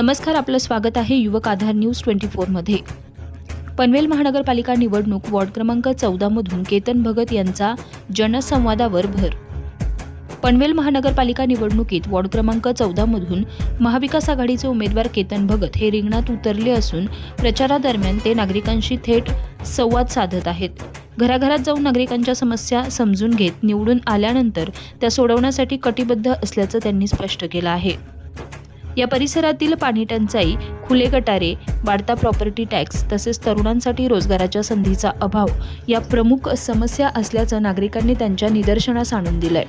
नमस्कार आपलं स्वागत आहे युवक आधार न्यूज ट्वेंटी फोरमध्ये पनवेल महानगरपालिका निवडणूक वॉर्ड क्रमांक चौदामधून केतन भगत यांचा जनसंवादावर भर. पनवेल महानगरपालिका निवडणुकीत वॉर्ड क्रमांक चौदामधून महाविकास आघाडीचे उमेदवार केतन भगत हे रिंगणात उतरले असून प्रचारादरम्यान ते नागरिकांशी थेट संवाद साधत आहेत. घराघरात जाऊन नागरिकांच्या समस्या समजून घेत निवडून आल्यानंतर त्या सोडवण्यासाठी कटिबद्ध असल्याचं त्यांनी स्पष्ट केलं आहे. या परिसरातील पाणी टंचाई खुले गटारे वाढता प्रॉपर्टी टॅक्स तसेच तरुणांसाठी रोजगाराच्या संधीचा अभाव या प्रमुख समस्या असल्याचं नागरिकांनी त्यांच्या निदर्शनास आणून दिलंय.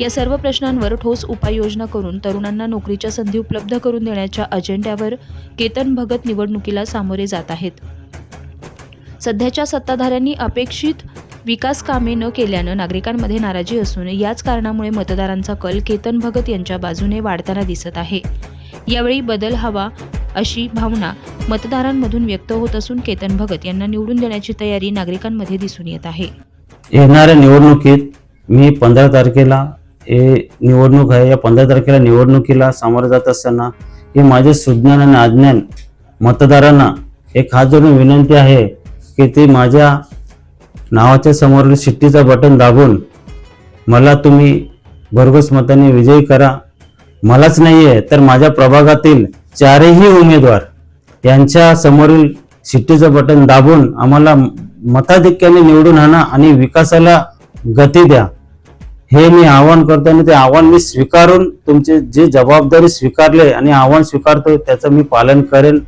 या सर्व प्रश्नांवर ठोस उपाययोजना करून तरुणांना नोकरीच्या संधी उपलब्ध करून देण्याच्या अजेंड्यावर केतन भगत निवडणुकीला सामोरे जात आहेत. सध्याच्या सत्ताधाऱ्यांनी अपेक्षित विकास कामे न केल्यानं नागरिकांमध्ये नाराजी असून याच कारणामुळे मतदारांचा कल केतन भगत यांच्या बाजूने वाढताना दिसत आहे. यावेळी बदल हवा अशी भावना मतदारांमधून व्यक्त होत असून केतन भगत यांना निवडून देण्याची तयारी नागरिकांमध्ये दिसून येत आहे. येणाऱ्या निवडणुकीत मी पंधरा तारखेला हे निवडणूक आहे. या पंधरा तारखेला निवडणुकीला सामोरं जात असताना हे माझे सुज्ञान आणि अज्ञान मतदारांना एक हात जोडून विनंती आहे की ते माझ्या नावाच्या समोरील शिट्टीचं बटन दाबून मला तुम्ही भरघोस मताने विजयी करा. मलाच नाही आहे तर माझ्या प्रभागातील चारही उमेदवार यांच्या समोरील शिट्टीचं बटन दाबून आम्हाला मताधिक्याने निवडून आणा आणि विकासाला गती द्या. हे मी आवाहन करतो आणि ते आव्हान मी स्वीकारून तुमचे जे जबाबदारी स्वीकारले आणि आव्हान स्वीकारतो त्याचं मी पालन करेन.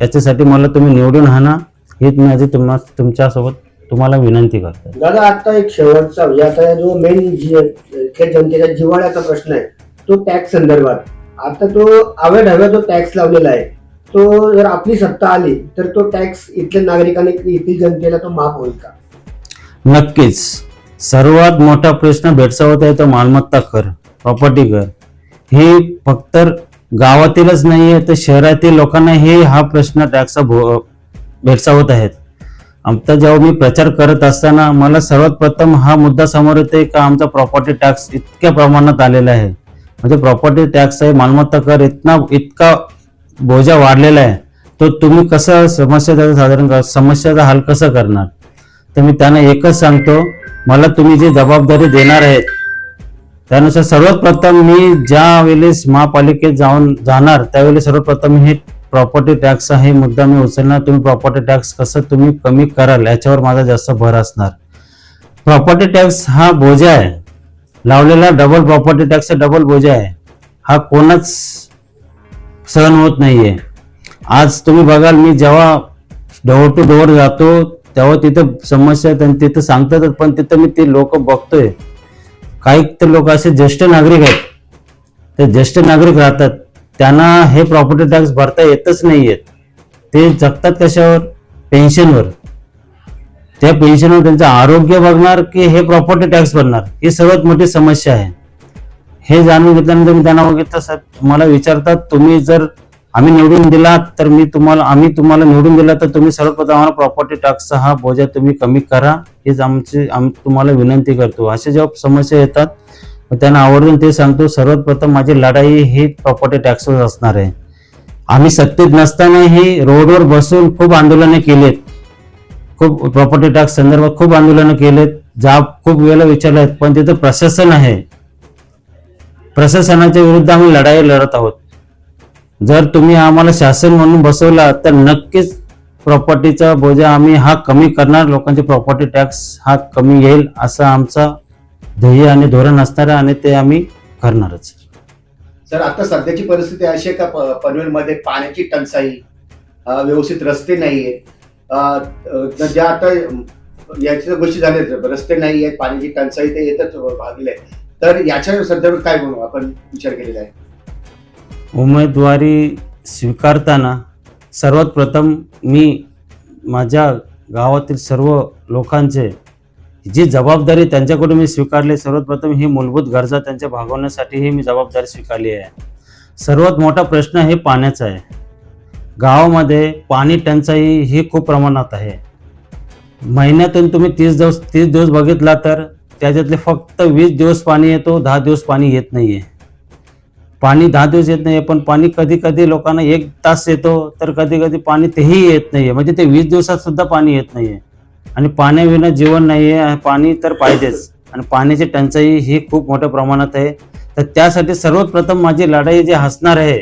याच्यासाठी मला तुम्ही निवडून आणा. हेच माझी तुम्हा तुमच्यासोबत तुम्हाला विनंती करतो दादा आता एक शेवटचा म्हणजे आता जो मेन इथल्या जनतेचा जिव्हाळ्याचा प्रश्न आहे तो टॅक्स संदर्भात. आता तो आव्या ढव्या जो टॅक्स लावलेला आहे तो जर आपली सत्ता आली तर तो टॅक्स इथल्या नागरिकांनी इथली जनतेला तो माफ होईल का? नक्कीच. सर्वात मोठा प्रश्न भेडसावत आहे तो मालमत्ता कर प्रॉपर्टी कर. हे फक्त गावातीलच नाहीये तर शहरातील लोकांना हे हा प्रश्न टॅक्स भेडसावत आहेत. आता जेव्हा मी प्रचार करत असताना मला सर्वात प्रथम हा मुद्दा समोर येते का आमचा प्रॉपर्टी टॅक्स इतक्या प्रमाणात आलेला आहे. म्हणजे प्रॉपर्टी टॅक्स आहे मालमत्ता कर इतना इतका बोजा वाढलेला आहे. तो तुम्ही कसं समस्या त्याचं साधारण समस्याचा हल कसं करणार? तर मी त्यांना एकच सांगतो मला तुम्ही जी जबाबदारी देणार आहेत त्यानुसार सर्वात प्रथम मी ज्या वेळेस महापालिकेत जाऊन जाणार त्यावेळेस सर्वप्रथम हे प्रॉपर्टी टॅक्स हे मुद्दा मी उचलणार तुम्ही प्रॉपर्टी टॅक्स कसं तुम्ही कमी कराल याच्यावर माझा जास्त भर असणार. प्रॉपर्टी टॅक्स हा बोजा आहे. लावलेला डबल प्रॉपर्टी टॅक्स डबल बोजा आहे. हा कोणच सहन होत नाहीये. आज तुम्ही बघाल मी जेव्हा डोअर टू डोअर जातो तेव्हा तिथं समस्या आहेत आणि तिथं सांगतातच पण तिथं मी ते लोक बघतोय. काही तर लोक असे ज्येष्ठ नागरिक आहेत. ते ज्येष्ठ नागरिक राहतात. त्यांना हे प्रॉपर्टी टॅक्स भरता येतच नाहीयेत ते जगतात कशावर? पेन्शनवर त्या पेन्शनवर त्यांचं आरोग्य बघणार की हे प्रॉपर्टी टॅक्स भरणार? ही सर्वात मोठी समस्या आहे. हे जाणून घेतल्यानंतर मी त्यांना बघितलं सर मला विचारतात तुम्ही जर आम्ही निवडून दिला तर मी तुम्हाला आम्ही तुम्हाला निवडून दिला तर तुम्ही सर्वप्रथम आम्हाला प्रॉपर्टी टॅक्सचा हा बोजा तुम्ही कमी करा. हेच आमची आम तुम्हाला विनंती करतो. अशा जेव्हा समस्या येतात त्यांना आवर्जून ते सांगतो सर्वात प्रथम माझी लढाई ही प्रॉपर्टी टॅक्सवर असणार आहे. आम्ही सत्तेत नसतानाही रोडवर बसून खूप आंदोलने केलेत. खूप प्रॉपर्टी टॅक्स संदर्भात खूप आंदोलनं केलेत. जाब खूप वेळेला विचारलेत आहेत पण तिथं प्रशासन आहे. प्रशासनाच्या विरुद्ध आम्ही लढाई लढत आहोत. जर तुम्ही आम्हाला शासन म्हणून बसवला तर नक्कीच प्रॉपर्टीचा बोजा आम्ही हा कमी करणार. लोकांचे प्रॉपर्टी टॅक्स हा कमी येईल असं आमचा ध्येय आणि धोरण असणार आणि ते आम्ही करणारच. सर आता सध्याची परिस्थिती अशी आहे का पनवेलमध्ये पाण्याची टंचाई व्यवस्थित रस्ते नाही आहेत ज्या आता याच्या गोष्टी झाल्या रस्ते नाही आहेत पाण्याची टंचाई ते येतच भागले तर याच्या संदर्भात काय म्हणू आपण विचार केलेला आहे. उमेदवारी स्वीकारताना सर्वात प्रथम मी माझ्या गावातील सर्व लोकांचे जी जबाबदारी त्यांच्याकडून मी स्वीकारली सर्वात प्रथम ही मूलभूत गरजा त्यांच्या भागवण्यासाठी ही मी जबाबदारी स्वीकारली आहे. सर्वात मोठा प्रश्न हे पाण्याचा आहे. गावामध्ये पाणी टंचाई ही खूप प्रमाणात आहे. महिन्यातून तुम्ही तीस दिवस तीस दिवस बघितला तर त्याच्यातले फक्त वीस दिवस पाणी येतो दहा दिवस पाणी येत नाही आहे पाणी दहा दिवस येत नाही आहे पण पाणी कधी कधी लोकांना एक तास येतो तर कधी कधी पाणी तेही येत नाही आहे म्हणजे ते वीस दिवसात सुद्धा पाणी येत नाही आहे आणि पाण्याविना जीवन नाही आणि पाणी तर पाहिजेच. आणि पाण्याची टंचाई ही खूप मोठ्या प्रमाणात आहे. तर त्यासाठी सर्वात प्रथम माझी लढाई जी हसणार आहे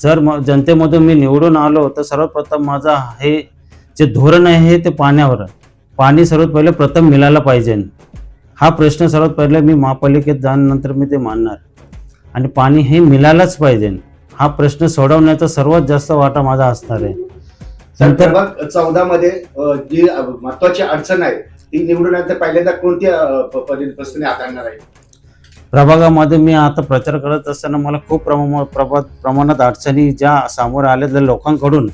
जर म जनतेमधून मी निवडून आलो तर सर्वात प्रथम माझा हे जे धोरण आहे ते पाण्यावर. पाणी सर्वात पहिले प्रथम मिळायला पाहिजे. हा प्रश्न सर्वात पहिले मी महापालिकेत जाण्यानंतर मी ते मानणार आणि पाणी हे मिळायलाच पाहिजे. हा प्रश्न सोडवण्याचा सर्वात जास्त वाटा माझा असणार आहे. तर चौदा मध्ये जी महत्वाची अडचण आहे ती निवडून आल्यानंतर पहिल्यांदा कोणती प्रश्न हाताळणार आहे? प्रभागामध्ये मी आता प्रचार करत असताना मला खूप प्रमाण प्रभात प्रमाणात अडचणी ज्या समोर आल्या लोकांकडून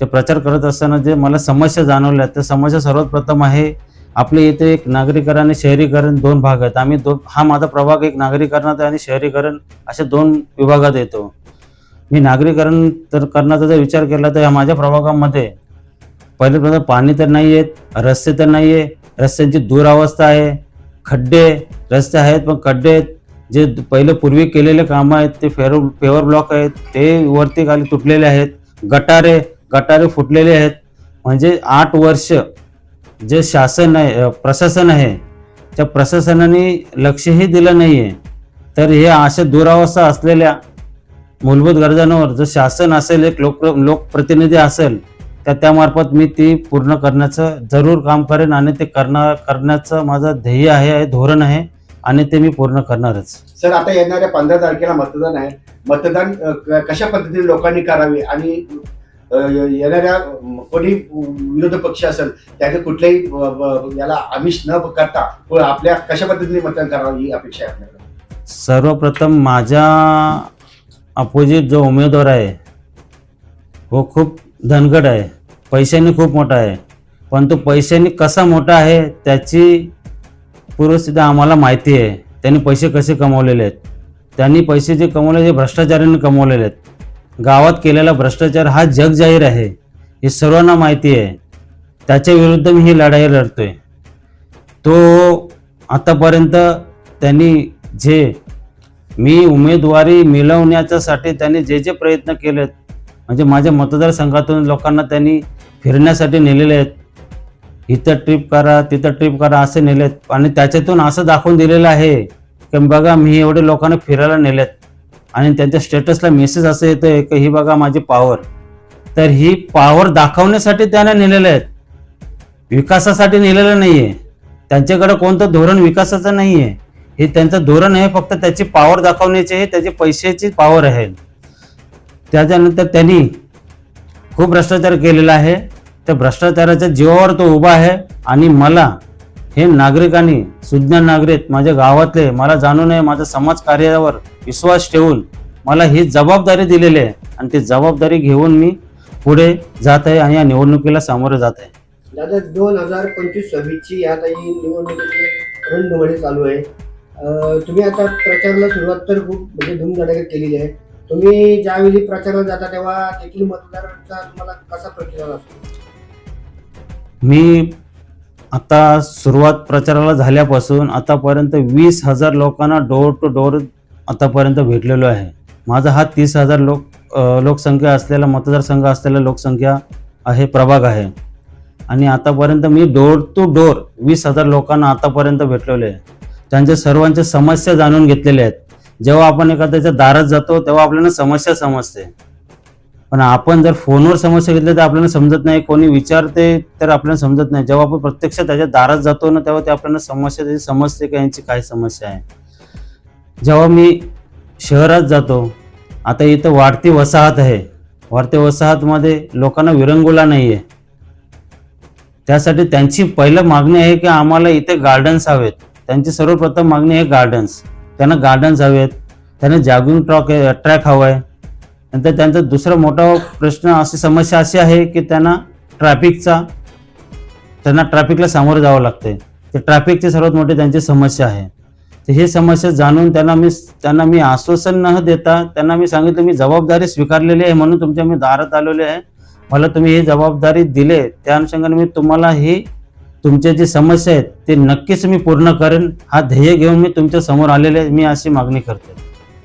जे प्रचार करत असताना जे मला समस्या जाणवल्या त्या समस्या सर्वात प्रथम आहे आपल्या इथे एक नागरीकरण आणि शहरीकरण दोन भाग आहेत. आम्ही दोन हा माझा प्रभाग एक नागरीकरणात आहे आणि शहरीकरण अशा दोन विभागात येतो. मी नागरीकरण तर करण्याचा जर विचार केला तर माझ्या प्रभागामध्ये पहिले प्रथम पाणी तर नाही आहेत रस्ते तर नाही आहे रस्त्यांची दुरावस्था आहे खड्डे रस्ते आहेत पण खड्डे आहेत. जे पहिले पूर्वी केलेले कामं आहेत ते फेर पेवर ब्लॉक आहेत ते वरती खाली तुटलेले आहेत गटारे गटारे फुटलेले आहेत. म्हणजे आठ वर्ष जे शासन आहे प्रशासन आहे त्या प्रशासनाने लक्षही दिलं नाही आहे तर हे अशा दुरावस्था असलेल्या मूलभूत गरजांवर जर शासन असेल एक लोक लोकप्रतिनिधी असेल तर त्यामार्फत मी ती पूर्ण करण्याचं जरूर काम करेन आणि ते करणार करण्याचं माझं ध्येय आहे धोरण आहे आणि ते मी पूर्ण करणारच. सर आता येणाऱ्या पंधरा तारखेला मतदान आहे. मतदान कशा पद्धतीने लोकांनी करावे आणि येणाऱ्या कोणी विरोधी पक्ष असेल त्याने कुठल्याही याला आमिष न करता आपल्या कशा पद्धतीने मतदान करावं ही अपेक्षा आहे आपल्याकडे? सर्वप्रथम माझ्या अपोजिट जो उमेदवार आहे हो खूप धनगड आहे. पैशाने खूप मोठा आहे. पण तो पैशाने कसा मोठा आहे त्याची पूर्वस्थिती आम्हाला माहिती आहे. त्यांनी पैसे कसे कमवलेले आहेत? त्यांनी पैसे जे कमवले ते भ्रष्टाचाराने कमवलेले आहेत. गावात केलेला भ्रष्टाचार हा जग जाहीर आहे हे सर्वांना माहिती आहे. त्याच्या विरुद्ध मी ही लढाई लढतोय. तो आतापर्यंत त्यांनी जे मी उमेदवारी मिळवण्याच्यासाठी त्यांनी जे जे प्रयत्न केलेत म्हणजे माझ्या मतदारसंघातून लोकांना त्यांनी फिरण्यासाठी नेलेले आहेत. इथं ट्रिप करा तिथं ट्रिप करा असे नेलेत. आणि त्याच्यातून असं दाखवून दिलेलं आहे की बघा मी एवढे लोकांना फिरायला नेलेत. आणि त्यांच्या स्टेटसला मेसेज असं येतं आहे की ही बघा माझी पॉवर तर ही पॉवर दाखवण्यासाठी त्यांना नेलेलं आहेत. विकासासाठी नेलेलं नाही आहे त्यांच्याकडे कोणतं धोरण विकासाचं नाही आहे हे त्यांचं धोरण आहे फक्त त्याची पॉवर दाखवण्याची आहे त्याची पैशाची पॉवर आहे. त्याच्यानंतर त्यांनी खूप भ्रष्टाचार केलेला आहे. त्या भ्रष्टाचाराच्या जीवावर तो उभा आहे आणि मला हे नागरिकांनी सुज्ञ नागरिक माझ्या गावातले मला जाणून आहे माझ्या समाज कार्यावर विश्वास ठेवून मला ही जबाबदारी दिलेली आहे आणि ती जबाबदारी घेऊन मी पुढे जात आहे आणि या निवडणुकीला सामोरं जात आहे. दादा दोन हजार पंचवीस सव्वीसची आता ही निवडणुकीची रणधुमाळी चालू आहे. तुम्ही आता प्रचाराला सुरुवात तर खूप म्हणजे धूमधडाक्यात केलेली आहे. तुम्ही ज्यावेळी प्रचाराला जाता तेव्हा तेथील मतदारांचा तुम्हाला कसा प्रतिसाद असतो? मी आता सुरुवात प्रचाराला झाल्यापासून आतापर्यंत वीस हजार लोकांना डोर टू डोर आतापर्यंत भेटलेलो आहे. माझा हा तीस हजार लोक लोकसंख्या असलेला मतदारसंघ असलेला लोकसंख्या आहे प्रभाग आहे. आणि आतापर्यंत मी डोर टू डोर वीस हजार लोकांना आतापर्यंत भेटलेलो आहे. त्यांच्या सर्वांच्या समस्या जाणून घेतलेल्या आहेत. जेव्हा आपण एखाद्याच्या दारात जातो तेव्हा आपल्याला समस्या समजते. पण आपण जर फोनवर समस्या घेतल्या तर आपल्याला समजत नाही. कोणी विचारते तर आपल्याला समजत नाही. जेव्हा आपण प्रत्यक्ष त्याच्या दारात जातो ना तेव्हा ते आपल्याला समस्या त्याची समजते का? यांची काय समस्या आहे? जेव्हा मी शहरात जातो आता इथं वाढती वसाहत आहे. वाढत्या वसाहतमध्ये लोकांना विरंगुला नाही आहे त्यासाठी त्यांची पहिलं मागणी आहे की आम्हाला इथे गार्डन्स हवेत. त्यांची सर्वप्रथम मागणी आहे गार्डन्स त्यांना गार्डन्स हवेत त्यांना जॉगिंग ट्रॉक ट्रॅक हवा आहे. नंतर त्यांचा दुसरा मोठा प्रश्न अशी समस्या अशी आहे की त्यांना ट्रॅफिकचा त्यांना ट्रॅफिकला सामोरं जावं लागते ते ट्रॅफिकची सर्वात मोठी त्यांची समस्या आहे. तर ही समस्या जाणून त्यांना मी त्यांना मी आश्वासन न देता त्यांना मी सांगितलं मी जबाबदारी स्वीकारलेली आहे म्हणून तुमच्या मी दारात आलेले आहे. मला तुम्ही ही जबाबदारी दिले त्या अनुषंगाने मी तुम्हाला ही तुमच्या जी समस्या आहेत ते नक्कीच मी पूर्ण करेन. हा ध्येय घेऊन मी तुमच्यासमोर आलेले मी अशी मागणी करतो